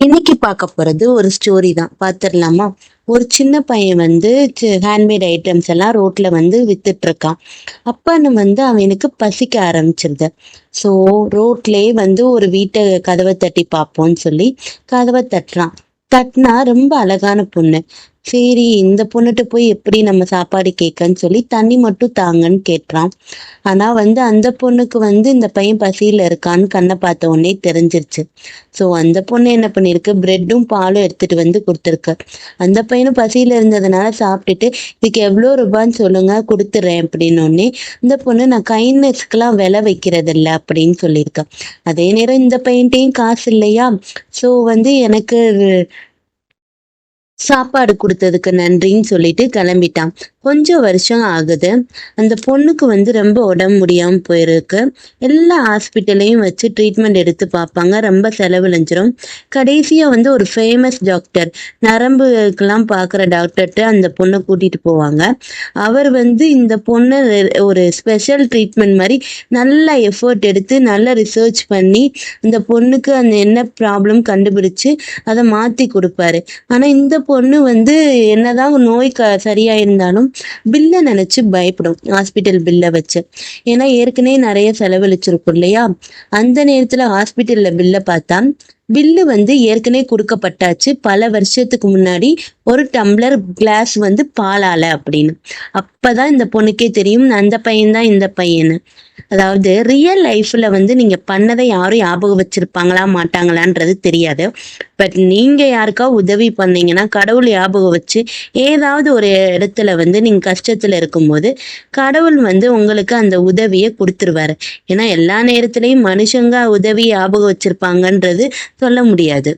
இன்னைக்கு பார்க்க போறது ஒரு ஸ்டோரி தான். பார்த்துடலாமா? ஒரு சின்ன பையன் வந்து ஹேண்ட்மேட் ஐட்டம்ஸ் எல்லாம் ரோட்ல வந்து வித்துட்டு இருக்கான் அப்பன்னு வந்து அவனுக்கு பசிக்க ஆரம்பிச்சிருது. ஸோ ரோட்லயே வந்து ஒரு வீட்டை கதவை தட்டி பார்ப்போம்னு சொல்லி கதவை தட்டுறான். தட்டினா ரொம்ப அழகான பொண்ணு. சரி இந்த பொண்ணுகிட்ட போய் எப்படி நம்ம சாப்பாடு கேட்கன்னு சொல்லி தண்ணி மட்டும் தாங்கன்னு கேட்டுறான் ஆனா வந்து அந்த பொண்ணுக்கு வந்து இந்த பையன் பசியில இருக்கான்னு கண்ணை பார்த்த உடனே தெரிஞ்சிருச்சு. ஸோ அந்த பொண்ணு என்ன பண்ணிருக்கு? பிரெட்டும் பாலும் எடுத்துட்டு வந்து கொடுத்துருக்கு. அந்த பையனும் பசியில இருந்ததுனால சாப்பிட்டுட்டு இதுக்கு எவ்வளோ ரூபான்னு சொல்லுங்க கொடுத்துட்றேன் அப்படின்னு உடனே இந்த பொண்ணு நான் கைண்ட்னஸ்க்கெல்லாம் விலை வைக்கிறது இல்லை அப்படின்னு சொல்லியிருக்கேன் அதே நேரம் இந்த பையன்ட்டையும் காசு இல்லையா? ஸோ வந்து எனக்கு சாப்பாடு கொடுத்ததுக்கு நன்றின்னு சொல்லிட்டு கிளம்பிட்டான். கொஞ்சம் வருஷம் ஆகுது. அந்த பொண்ணுக்கு வந்து ரொம்ப உடம்பு முடியாம போயிருக்கு. எல்லா ஹாஸ்பிட்டலையும் வச்சு ட்ரீட்மெண்ட் எடுத்து பார்ப்பாங்க. ரொம்ப செலவிழிஞ்சிரும். கடைசியா வந்து ஒரு ஃபேமஸ் டாக்டர் நரம்புக்கெல்லாம் பார்க்குற டாக்டர்கிட்ட அந்த பொண்ணை கூட்டிட்டு போவாங்க. அவர் வந்து இந்த பொண்ணை ஒரு ஸ்பெஷல் ட்ரீட்மெண்ட் மாதிரி நல்ல எஃபர்ட் எடுத்து நல்ல ரிசர்ச் பண்ணி இந்த பொண்ணுக்கு அந்த என்ன ப்ராப்ளம் கண்டுபிடிச்சு அதை மாத்தி கொடுப்பாரு. ஆனா இந்த பொண்ணு வந்து என்னதான் நோய் க சரியா இருந்தாலும் பில்லை நினைச்சு பயப்படும். ஹாஸ்பிட்டல் பில்லை வச்சு. ஏன்னா ஏற்கனவே நிறைய செலவழிச்சிருக்கும் இல்லையா? அந்த நேரத்துல ஹாஸ்பிட்டல்ல பில்லை பார்த்தா பில்லு வந்து ஏற்கனவே கொடுக்கப்பட்டாச்சு. பல வருஷத்துக்கு முன்னாடி ஒரு டம்ளர் கிளாஸ் வந்து பாலால அப்படின்னு. அப்பதான் இந்த பொண்ணுக்கே தெரியும். அந்த பையன் தான் இந்த பையனு அதாவது ரியல் லைஃப்ல வந்து நீங்க பண்ணதை யாரும் ஞாபகம் வச்சிருப்பாங்களா மாட்டாங்களான்றது தெரியாது. பட் நீங்க யாருக்கா உதவி பண்ணீங்கன்னா கடவுள் ஞாபகம் வச்சு ஏதாவது ஒரு இடத்துல வந்து நீங்க கஷ்டத்துல இருக்கும்போது கடவுள் வந்து உங்களுக்கு அந்த உதவியை கொடுத்துருவாரு. ஏன்னா எல்லா நேரத்திலையும் மனுஷங்க உதவி ஞாபகம் வச்சிருப்பாங்கன்றது சொல்ல முடியாது.